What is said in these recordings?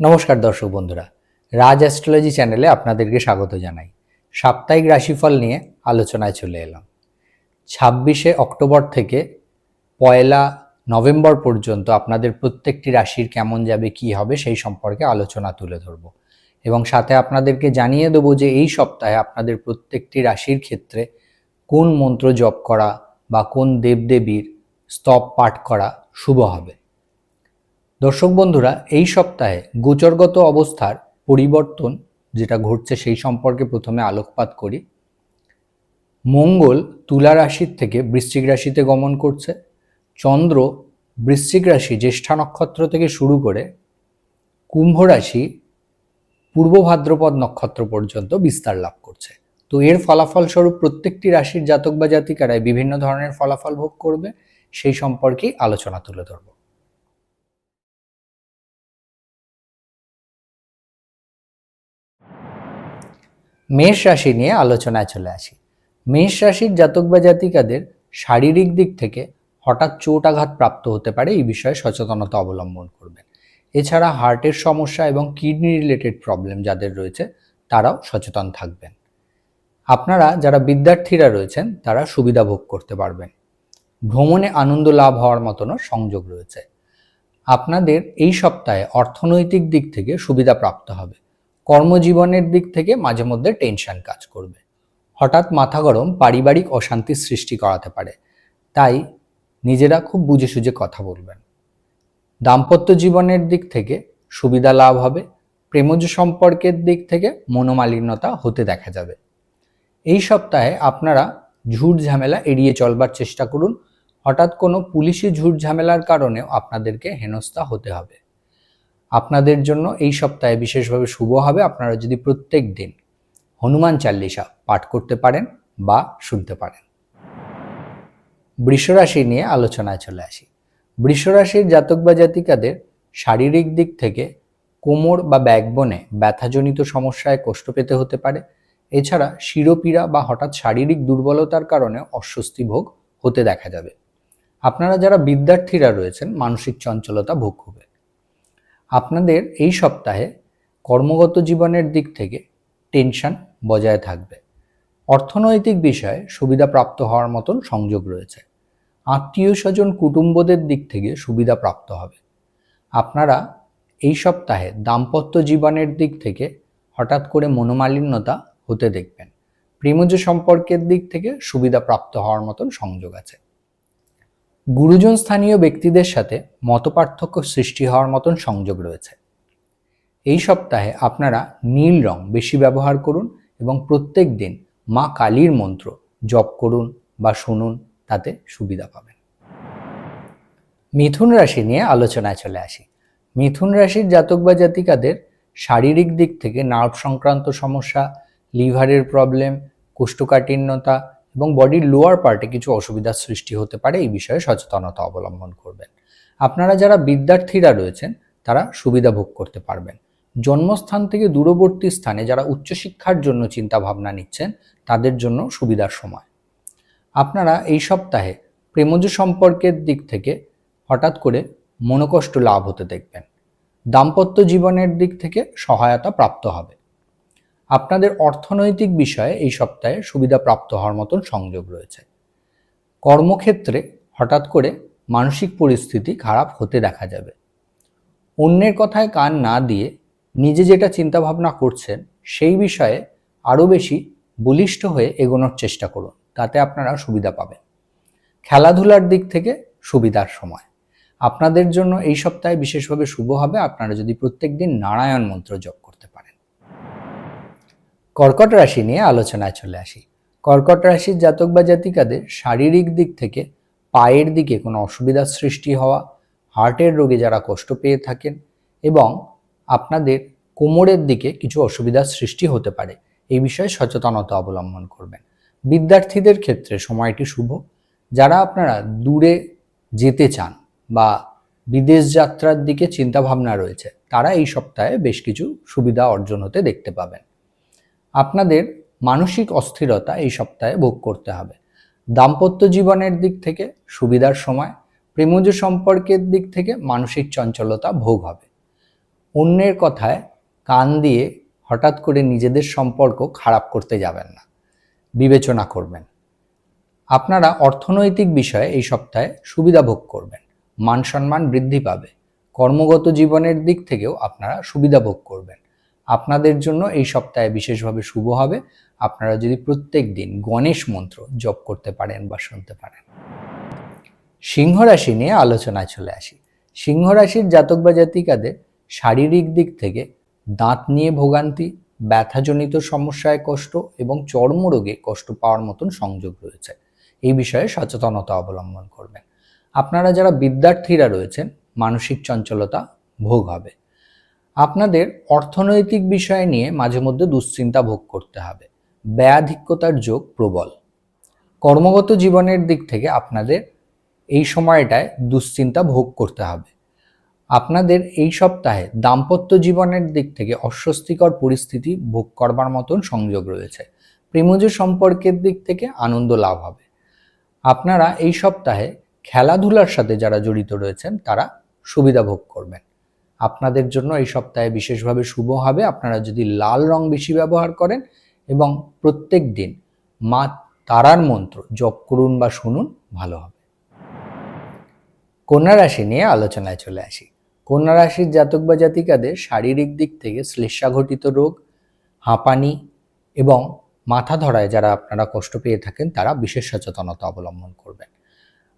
নমস্কার দর্শক বন্ধুরা, রাজ অ্যাস্ট্রোলজি চ্যানেলে আপনাদেরকে স্বাগত জানাই। সাপ্তাহিক রাশিফল নিয়ে আলোচনায় চলে এলাম। ছাব্বিশে অক্টোবর থেকে পয়লা নভেম্বর পর্যন্ত আপনাদের প্রত্যেকটি রাশির কেমন যাবে, কি হবে, সেই সম্পর্কে আলোচনা তুলে ধরব। এবং সাথে আপনাদেরকে জানিয়ে দেবো যে এই সপ্তাহে আপনাদের প্রত্যেকটি রাশির ক্ষেত্রে কোন মন্ত্র জপ করা বা কোন দেবদেবীর স্তব পাঠ করা শুভ হবে। দর্শক বন্ধুরা, এই সপ্তাহে গোচরগত অবস্থার পরিবর্তন যেটা ঘটছে সেই সম্পর্কে প্রথমে আলোকপাত করি। মঙ্গল তুলা রাশির থেকে বৃশ্চিক রাশিতে গমন করছে। চন্দ্র বৃশ্চিক রাশি জ্যেষ্ঠা নক্ষত্র থেকে শুরু করে কুম্ভ রাশি পূর্ব ভাদ্রপদ নক্ষত্র পর্যন্ত বিস্তার লাভ করছে। তো এর ফলাফল স্বরূপ প্রত্যেকটি রাশির জাতক বা জাতিকারাই বিভিন্ন ধরনের ফলাফল ভোগ করবে, সেই সম্পর্কেই আলোচনা তুলে ধরব। মেষ রাশি নিয়ে আলোচনায় চলে আসি। মেষ রাশির জাতক বা জাতিকাদের শারীরিক দিক থেকে হঠাৎ চোট আঘাত প্রাপ্ত হতে পারে এই বিষয়ে সচেতনতা অবলম্বন করবেন। এছাড়া হার্টের সমস্যা এবং কিডনি রিলেটেড প্রবলেম যাদের রয়েছে, তারাও সচেতন থাকবেন। আপনারা যারা বিদ্যার্থীরা রয়েছেন, তারা সুবিধা ভোগ করতে পারবেন। ভ্রমণে আনন্দ লাভ হওয়ার মতনও সংযোগ রয়েছে। আপনাদের এই সপ্তাহে অর্থনৈতিক দিক থেকে সুবিধা প্রাপ্ত হবে। কর্মজীবনের দিক থেকে মাঝে মধ্যে টেনশন কাজ করবে। হঠাৎ মাথা গরম, পারিবারিক অশান্তির সৃষ্টি করাতে পারে। তাই নিজেরা খুব বুঝে সুঝে কথা বলবেন। দাম্পত্য জীবনের দিক থেকে সুবিধা লাভ হবে। প্রেমজ সম্পর্কের দিক থেকে মনোমালিন্যতা হতে দেখা যাবে। এই সপ্তাহে আপনারা ঝুট ঝামেলা এড়িয়ে চলবার চেষ্টা করুন। হঠাৎ কোনো পুলিশি ঝুট ঝামেলার কারণেও আপনাদেরকে হেনস্থা হতে হবে। আপনাদের জন্য এই সপ্তাহে বিশেষভাবে শুভ হবে। আপনারা যদি প্রত্যেক দিন হনুমান চাল্লিশা পাঠ করতে পারেন বা শুনতে পারেন। বৃষরাশি নিয়ে আলোচনায় চলে আসি। বৃষরাশির জাতক বা জাতিকাদের শারীরিক দিক থেকে কোমর বা ব্যাকবনে ব্যথাজনিত সমস্যায় কষ্ট পেতে হতে পারে। এছাড়া শিরোপীড়া বা হঠাৎ শারীরিক দুর্বলতার কারণে অস্বস্তি ভোগ হতে দেখা যাবে। আপনারা যারা বিদ্যার্থীরা রয়েছেন, মানসিক চঞ্চলতা ভোগ হবে আপনাদের এই সপ্তাহে কর্মগত জীবনের দিক থেকে টেনশন বজায় থাকবে। অর্থনৈতিক বিষয়ে সুবিধা প্রাপ্ত হওয়ার মতন সংযোগ রয়েছে। আত্মীয় স্বজন কুটুম্বদের দিক থেকে সুবিধা প্রাপ্ত হবে। আপনারা এই সপ্তাহে দাম্পত্য জীবনের দিক থেকে হঠাৎ করে মনোমালিন্যতা হতে দেখবেন। প্রেমজ সম্পর্কের দিক থেকে সুবিধা প্রাপ্ত হওয়ার মতন সংযোগ আছে। গুরুজন স্থানীয় ব্যক্তিদের সাথে মতপার্থক্য সৃষ্টি হওয়ার মতন সংযোগ রয়েছে। এই সপ্তাহে আপনারা নীল রং বেশি ব্যবহার করুন এবং প্রত্যেক দিন মা কালীর মন্ত্র জপ করুন বা শুনুন, তাতে সুবিধা পাবেন। মিথুন রাশি নিয়ে আলোচনায় চলে আসি। মিথুন রাশির জাতক বা জাতিকাদের শারীরিক দিক থেকে নার্ভ সংক্রান্ত সমস্যা, লিভারের প্রবলেম, কোষ্ঠকাঠিন্যতা এবং বডির লোয়ার পার্টে কিছু অসুবিধার সৃষ্টি হতে পারে, এই বিষয়ে সচেতনতা অবলম্বন করবেন। আপনারা যারা বিদ্যার্থীরা রয়েছেন, তারা সুবিধা ভোগ করতে পারবেন। জন্মস্থান থেকে দূরবর্তী স্থানে যারা উচ্চশিক্ষার জন্য চিন্তা ভাবনা নিচ্ছেন, তাদের জন্য সুবিধার সময়। আপনারা এই সপ্তাহে প্রেমজ সম্পর্কের দিক থেকে হঠাৎ করে মনোকষ্ট লাভ হতে দেখবেন। দাম্পত্য জীবনের দিক থেকে সহায়তা প্রাপ্ত হবে। আপনাদের অর্থনৈতিক বিষয়ে এই সপ্তাহে সুবিধা প্রাপ্ত হওয়ার মতন সংযোগ রয়েছে। কর্মক্ষেত্রে হঠাৎ করে মানসিক পরিস্থিতি খারাপ হতে দেখা যাবে। অন্যের কথায় কান না দিয়ে নিজে যেটা চিন্তাভাবনা করছেন, সেই বিষয়ে আরও বেশি বলিষ্ঠ হয়ে এগোনোর চেষ্টা করুন, তাতে আপনারা সুবিধা পাবেন। খেলাধুলার দিক থেকে সুবিধার সময়। আপনাদের জন্য এই সপ্তাহে বিশেষভাবে শুভ হবে, আপনারা যদি প্রত্যেক দিন নারায়ণ মন্ত্র পারেন কর্কট রাশি নিয়ে আলোচনায় চলে আসি। কর্কট রাশির জাতক বা জাতিকাদের শারীরিক দিক থেকে পায়ের দিকে কোনো অসুবিধার সৃষ্টি হওয়া, হার্টের রোগে যারা কষ্ট পেয়ে থাকেন এবং আপনাদের কোমরের দিকে কিছু অসুবিধার সৃষ্টি হতে পারে, এই বিষয়ে সচেতনতা অবলম্বন করবেন। বিদ্যার্থীদের ক্ষেত্রে সময়টি শুভ। যারা আপনারা দূরে যেতে চান বা বিদেশ যাত্রার দিকে চিন্তাভাবনা রয়েছে, তারা এই সপ্তাহে বেশ কিছু সুবিধা অর্জন হতে দেখতে পাবেন। আপনাদের মানসিক অস্থিরতা এই সপ্তাহে ভোগ করতে হবে। দাম্পত্য জীবনের দিক থেকে সুবিধার সময়, প্রেমজ সম্পর্কের দিক থেকে মানসিক চঞ্চলতা ভোগ হবে। অন্যের কথায় কান দিয়ে হঠাৎ করে নিজেদের সম্পর্ক খারাপ করতে যাবেন না। বিবেচনা করবেন। আপনারা অর্থনৈতিক বিষয়ে এই সপ্তাহে সুবিধা ভোগ করবেন। মান সম্মান বৃদ্ধি পাবে। কর্মগত জীবনের দিক থেকেও আপনারা সুবিধা ভোগ করবেন। আপনাদের জন্য এই সপ্তাহে বিশেষভাবে শুভ হবে। আপনারা যদি প্রত্যেক দিন গণেশ মন্ত্র জপ করতে পারেন বা শুনতে পারেন। সিংহ রাশি নিয়ে আলোচনায় চলে আসি। সিংহ রাশির জাতক বা জাতিকাদের শারীরিক দিক থেকে দাঁত নিয়ে ভোগান্তি, ব্যথাজনিত সমস্যায় কষ্ট এবং চর্মরোগে কষ্ট পাওয়ার মতন সংযোগ রয়েছে। এই বিষয়ে সচেতনতা অবলম্বন করবেন। আপনারা যারা বিদ্যার্থীরা রয়েছেন, মানসিক চঞ্চলতা ভোগ হবে। আপনাদের অর্থনৈতিক বিষয় নিয়ে মাঝে মধ্যে দুশ্চিন্তা ভোগ করতে হবে। ব্যয়াধিক্যতার যোগ প্রবল। কর্মগত জীবনের দিক থেকে আপনাদের এই সময়টায় দুশ্চিন্তা ভোগ করতে হবে। আপনাদের এই সপ্তাহে দাম্পত্য জীবনের দিক থেকে অস্বস্তিকর পরিস্থিতি ভোগ করবার মতন সংযোগ রয়েছে। প্রেমজ সম্পর্কের দিক থেকে আনন্দ লাভ হবে। আপনারা এই সপ্তাহে খেলাধুলার সাথে যারা জড়িত রয়েছেন, তারা সুবিধা ভোগ করবেন। আপনাদের জন্য এই সপ্তাহে বিশেষভাবে শুভ হবে। আপনারা যদি লাল রং বেশি ব্যবহার করেন এবং প্রত্যেক দিন মা তারার মন্ত্র জপ করুন বা শুনুন, ভালো হবে। কন্যা রাশি নিয়ে আলোচনায় চলে আসি। কন্যা রাশির জাতক বা জাতিকাদের শারীরিক দিক থেকে শ্লেষাঘটিত রোগ, হাঁপানি এবং মাথা ধরায় যারা আপনারা কষ্ট পেয়ে থাকেন, তারা বিশেষ সচেতনতা অবলম্বন করবেন।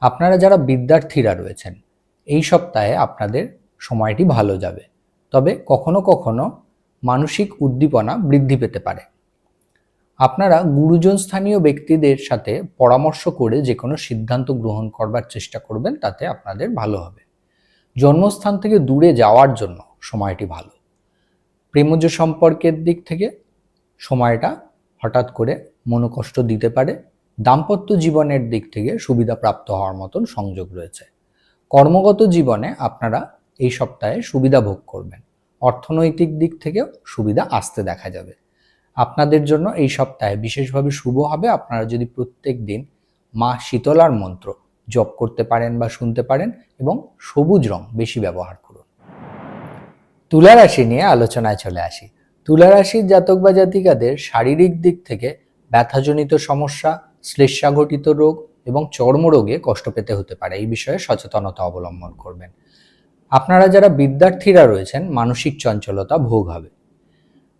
আপনারা যারা বিদ্যার্থীরা রয়েছেন, এই সপ্তাহে আপনাদের সময়টি ভালো যাবে। তবে কখনো কখনো মানসিক উদ্দীপনা বৃদ্ধি পেতে পারে। আপনারা গুরুজন স্থানীয় ব্যক্তিদের সাথে পরামর্শ করে যে কোনো সিদ্ধান্ত গ্রহণ করবার চেষ্টা করবেন, তাতে আপনাদের ভালো হবে। জন্মস্থান থেকে দূরে যাওয়ার জন্য সময়টি ভালো। প্রেমজ সম্পর্কের দিক থেকে সময়টা হঠাৎ করে মনোকষ্ট দিতে পারে। দাম্পত্য জীবনের দিক থেকে সুবিধা প্রাপ্ত হওয়ার মতন সংযোগ রয়েছে। কর্মগত জীবনে আপনারা এই সপ্তাহে সুবিধা ভোগ করবেন। অর্থনৈতিক দিক থেকেও সুবিধা আসতে দেখা যাবে। আপনাদের জন্য এই সপ্তাহে বিশেষভাবে শুভ হবে আপনারা যদি প্রত্যেক দিন মা শীতলার মন্ত্র জপ করতে পারেন বা শুনতে পারেন এবং সবুজ রং বেশি ব্যবহার করুন। তুলা রাশি নিয়ে আলোচনায় চলে আসি। তুলা রাশির জাতক বা জাতিকাদের শারীরিক দিক থেকে ব্যথাজনিত সমস্যা, শ্লেষাঘটিত রোগ এবং চর্মরোগে কষ্ট পেতে হতে পারে। এই বিষয়ে সচেতনতা অবলম্বন করবেন। আপনারা যারা বিদ্যার্থীরা রয়েছেন, মানসিক চঞ্চলতা ভোগ হবে।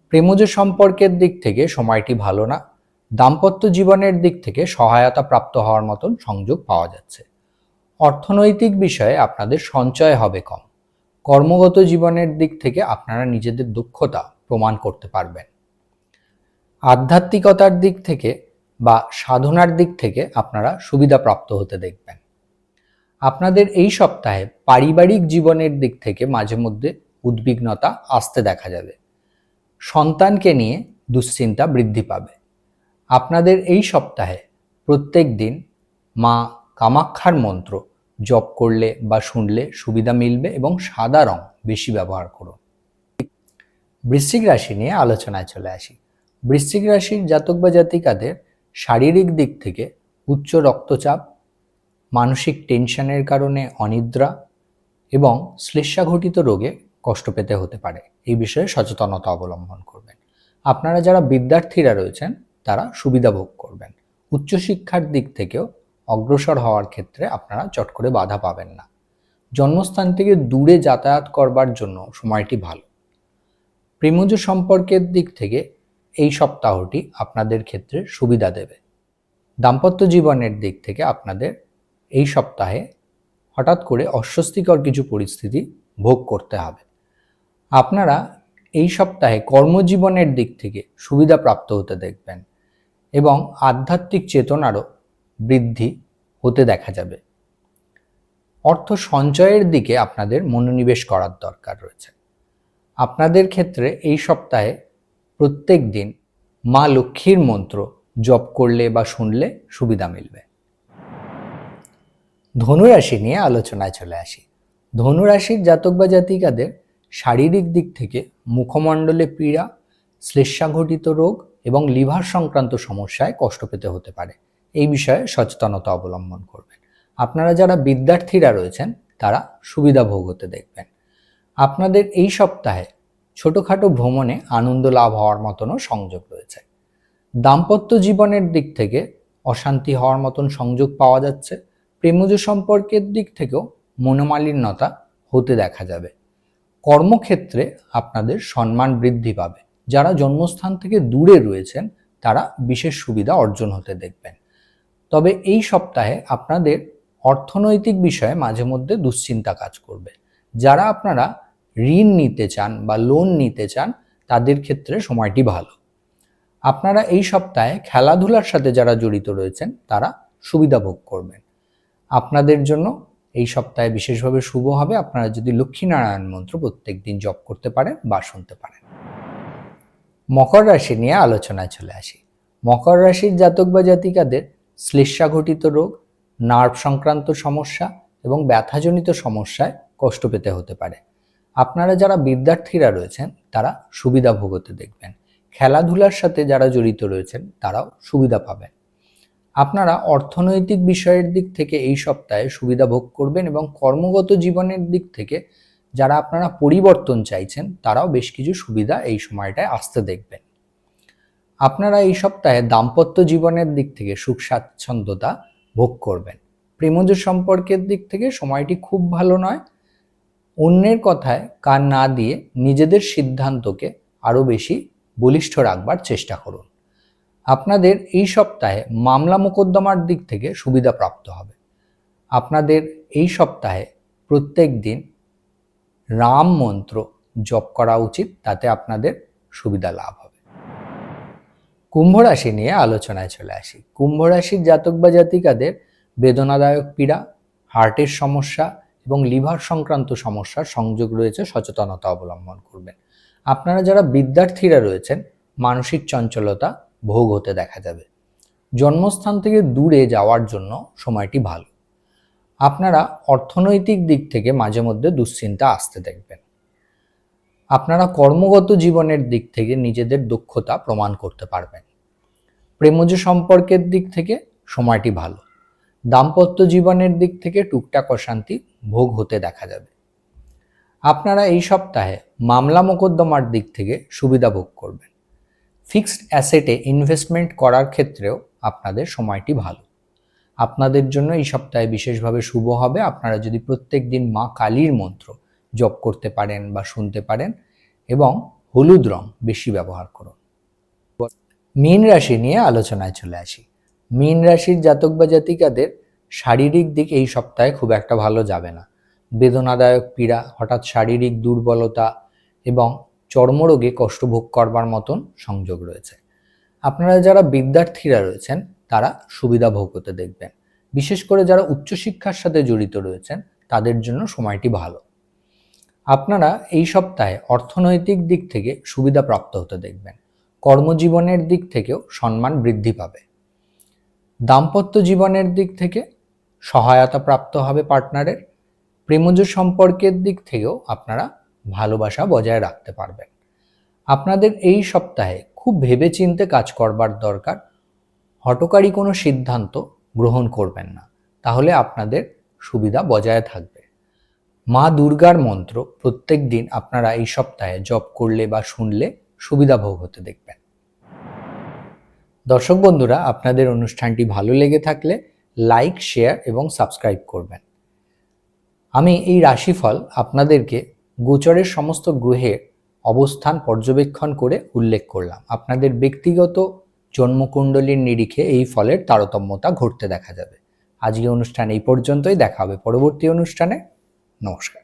প্রেমজ সম্পর্কের দিক থেকে সময়টি ভালো না, দাম্পত্য জীবনের দিক থেকে সহায়তা প্রাপ্ত হওয়ার মতন সংযোগ পাওয়া যাচ্ছে। অর্থনৈতিক বিষয়ে আপনাদের সঞ্চয় হবে কম। কর্মগত জীবনের দিক থেকে আপনারা নিজেদের দক্ষতা প্রমাণ করতে পারবেন। আধ্যাত্মিকতার দিক থেকে বা সাধনার দিক থেকে আপনারা সুবিধা প্রাপ্ত হতে দেখবেন। আপনাদের এই সপ্তাহে পারিবারিক জীবনের দিক থেকে মাঝে মধ্যে উদ্বিগ্নতা আসতে দেখা যাবে। সন্তানকে নিয়ে দুশ্চিন্তা বৃদ্ধি পাবে। আপনাদের এই সপ্তাহে প্রত্যেক দিন মা কামাক্ষার মন্ত্র জপ করলে বা শুনলে সুবিধা মিলবে এবং সাদা রং বেশি ব্যবহার করুন। বৃশ্চিক রাশি নিয়ে আলোচনায় চলে আসি। বৃশ্চিক রাশির জাতক বা জাতিকাদের শারীরিক দিক থেকে উচ্চ রক্তচাপ মানসিক টেনশনের কারণে অনিদ্রা এবং শ্লেষাঘটিত রোগে কষ্ট পেতে হতে পারে। এই বিষয়ে সচেতনতা অবলম্বন করবেন। আপনারা যারা বিদ্যার্থীরা রয়েছেন, তারা সুবিধা ভোগ করবেন। উচ্চশিক্ষার দিক থেকেও অগ্রসর হওয়ার ক্ষেত্রে আপনারা চট করে বাধা পাবেন না। জন্মস্থান থেকে দূরে যাতায়াত করবার জন্য সময়টি ভালো। প্রেমজ সম্পর্কের দিক থেকে এই সপ্তাহটি আপনাদের ক্ষেত্রে সুবিধা দেবে। দাম্পত্য জীবনের দিক থেকে আপনাদের এই সপ্তাহে হঠাৎ করে অস্বস্তিকর কিছু পরিস্থিতি ভোগ করতে হবে। আপনারা এই সপ্তাহে কর্মজীবনের দিক থেকে সুবিধা প্রাপ্ত হতে দেখবেন এবং আধ্যাত্মিক চেতনারও বৃদ্ধি হতে দেখা যাবে। অর্থ সঞ্চয়ের দিকে আপনাদের মনোনিবেশ করার দরকার রয়েছে। আপনাদের ক্ষেত্রে এই সপ্তাহে প্রত্যেক দিন মা লক্ষ্মীর মন্ত্র জপ করলে বা শুনলে সুবিধা মিলবে। ধনুরাশি নিয়ে আলোচনায় চলে আসি। ধনুরাশির জাতক বা জাতিকাদের শারীরিক দিক থেকে মুখমণ্ডলে পীড়া শ্লেষাঘটিত রোগ এবং লিভার সংক্রান্ত সমস্যায় কষ্ট পেতে হতে পারে। এই বিষয়ে সচেতনতা অবলম্বন করবেন। আপনারা যারা বিদ্যার্থীরা রয়েছেন, তারা সুবিধা ভোগ হতে দেখবেন। আপনাদের এই সপ্তাহে ছোটোখাটো ভ্রমণে আনন্দ লাভ হওয়ার মতনও সংযোগ রয়েছে। দাম্পত্য জীবনের দিক থেকে অশান্তি হওয়ার মতন সংযোগ পাওয়া যাচ্ছে। প্রেমজ সম্পর্কের দিক থেকেও মনোমালিন্যতা হতে দেখা যাবে। কর্মক্ষেত্রে আপনাদের সম্মান বৃদ্ধি পাবে। যারা জন্মস্থান থেকে দূরে রয়েছেন, তারা বিশেষ সুবিধা অর্জন হতে দেখবেন। তবে এই সপ্তাহে আপনাদের অর্থনৈতিক বিষয়ে মাঝে মধ্যে দুশ্চিন্তা কাজ করবে। যারা আপনারা ঋণ নিতে চান বা লোন নিতে চান, তাদের ক্ষেত্রে সময়টি ভালো। আপনারা এই সপ্তাহে খেলাধুলার সাথে যারা জড়িত রয়েছেন, তারা সুবিধা ভোগ করবেন। আপনাদের জন্য এই সপ্তাহে বিশেষভাবে শুভ হবে। আপনারা যদি লক্ষ্মীনারায়ণ মন্ত্র প্রত্যেক দিন জপ করতে পারেন বা শুনতে পারেন। মকর রাশি নিয়ে আলোচনায় চলে আসি। মকর রাশির জাতক বা জাতিকাদের শ্লেষাঘটিত রোগ নার্ভ সংক্রান্ত সমস্যা এবং ব্যথাজনিত সমস্যায় কষ্ট পেতে হতে পারে। আপনারা যারা বিদ্যার্থীরা রয়েছেন, তারা সুবিধা ভোগতে দেখবেন। খেলাধুলার সাথে যারা জড়িত রয়েছেন, তারাও সুবিধা পাবেন। আপনারা অর্থনৈতিক বিষয়ের দিক থেকে এই সপ্তাহে সুবিধা ভোগ করবেন এবং কর্মগত জীবনের দিক থেকে যারা আপনারা পরিবর্তন চাইছেন, তারাও বেশ কিছু সুবিধা এই সময়টায় আসতে দেখবেন। আপনারা এই সপ্তাহে দাম্পত্য জীবনের দিক থেকে সুখ স্বাচ্ছন্দ্যতা ভোগ করবেন। প্রেমজ সম্পর্কের দিক থেকে সময়টি খুব ভালো নয়। অন্যের কথায় কান না দিয়ে নিজেদের সিদ্ধান্তকে আরও বেশি বলিষ্ঠ রাখবার চেষ্টা করুন। আপনাদের এই সপ্তাহে মামলা মোকদ্দমার দিক থেকে সুবিধা প্রাপ্ত হবে। আপনাদের এই সপ্তাহে প্রত্যেক দিন রাম মন্ত্র জপ করা উচিত, তাতে আপনাদের সুবিধা লাভ হবে। কুম্ভ রাশি নিয়ে আলোচনায় চলে আসি। কুম্ভ রাশির জাতক বা জাতিকাদের বেদনাদায়ক পীড়া, হার্টের সমস্যা এবং লিভার সংক্রান্ত সমস্যার সংযোগ রয়েছে, সচেতনতা অবলম্বন করবেন। আপনারা যারা বিদ্যার্থীরা রয়েছেন, মানসিক চঞ্চলতা ভোগ হতে দেখা যাবে। জন্মস্থান থেকে দূরে যাওয়ার জন্য সময়টি ভালো। আপনারা অর্থনৈতিক দিক থেকে মাঝে মধ্যে দুশ্চিন্তা আসতে দেখবেন। আপনারা কর্মগত জীবনের দিক থেকে নিজেদের দক্ষতা প্রমাণ করতে পারবেন। প্রেমজ সম্পর্কের দিক থেকে সময়টি ভালো। দাম্পত্য জীবনের দিক থেকে টুকটাক অশান্তি ভোগ হতে দেখা যাবে। আপনারা এই সপ্তাহে মামলা মোকদ্দমার দিক থেকে সুবিধা ভোগ করবেন। ফিক্সড অ্যাসেটে ইনভেস্টমেন্ট করার ক্ষেত্রেও আপনাদের সময়টি ভালো। আপনাদের জন্য এই সপ্তাহে বিশেষভাবে শুভ হবে। আপনারা যদি প্রত্যেক দিন মা কালীর মন্ত্র জপ করতে পারেন বা শুনতে পারেন এবং হলুদ রং বেশি ব্যবহার করুন। মীন রাশি নিয়ে আলোচনায় চলে আসি। মীন রাশির জাতক বা জাতিকাদের শারীরিক দিক এই সপ্তাহে খুব একটা ভালো যাবে না। বেদনাদায়ক পীড়া, হঠাৎ শারীরিক দুর্বলতা এবং চর্মরোগে কষ্ট ভোগ করবার মতন সংযোগ রয়েছে। আপনারা যারা বিদ্যার্থীরা রয়েছেন, তারা সুবিধা ভোগ হতে দেখবেন। বিশেষ করে যারা উচ্চশিক্ষার সাথে জড়িত রয়েছেন, তাদের জন্য সময়টি ভালো। আপনারা এই সপ্তাহে অর্থনৈতিক দিক থেকে সুবিধা প্রাপ্ত হতে দেখবেন। কর্মজীবনের দিক থেকেও সম্মান বৃদ্ধি পাবে। দাম্পত্য জীবনের দিক থেকে সহায়তা প্রাপ্ত হবে পার্টনারের। প্রেমজ সম্পর্কের দিক থেকেও আপনারা ভালোবাসা বজায় রাখতে পারবেন। আপনাদের এই সপ্তাহে খুব ভেবেচিন্তে কাজ করবার দরকার, হটকারী কোনো সিদ্ধান্ত গ্রহণ করবেন না, তাহলে আপনাদের সুবিধা বজায় থাকবে। মা দুর্গার মন্ত্র প্রত্যেক দিন আপনারা এই সপ্তাহে জপ করলে বা শুনলে সুবিধা ভোগ হতে দেখবেন। দর্শক বন্ধুরা, আপনাদের অনুষ্ঠানটি ভালো লেগে থাকলে লাইক, শেয়ার এবং সাবস্ক্রাইব করবেন। আমি এই রাশিফল আপনাদেরকে গোচরের সমস্ত গ্রহের অবস্থান পর্যবেক্ষণ করে উল্লেখ করলাম। আপনাদের ব্যক্তিগত জন্মকুণ্ডলীর নিরিখে এই ফলের তারতম্যতা ঘটতে দেখা যাবে। আজকে অনুষ্ঠান এই পর্যন্তই। দেখা হবে পরবর্তী অনুষ্ঠানে। নমস্কার।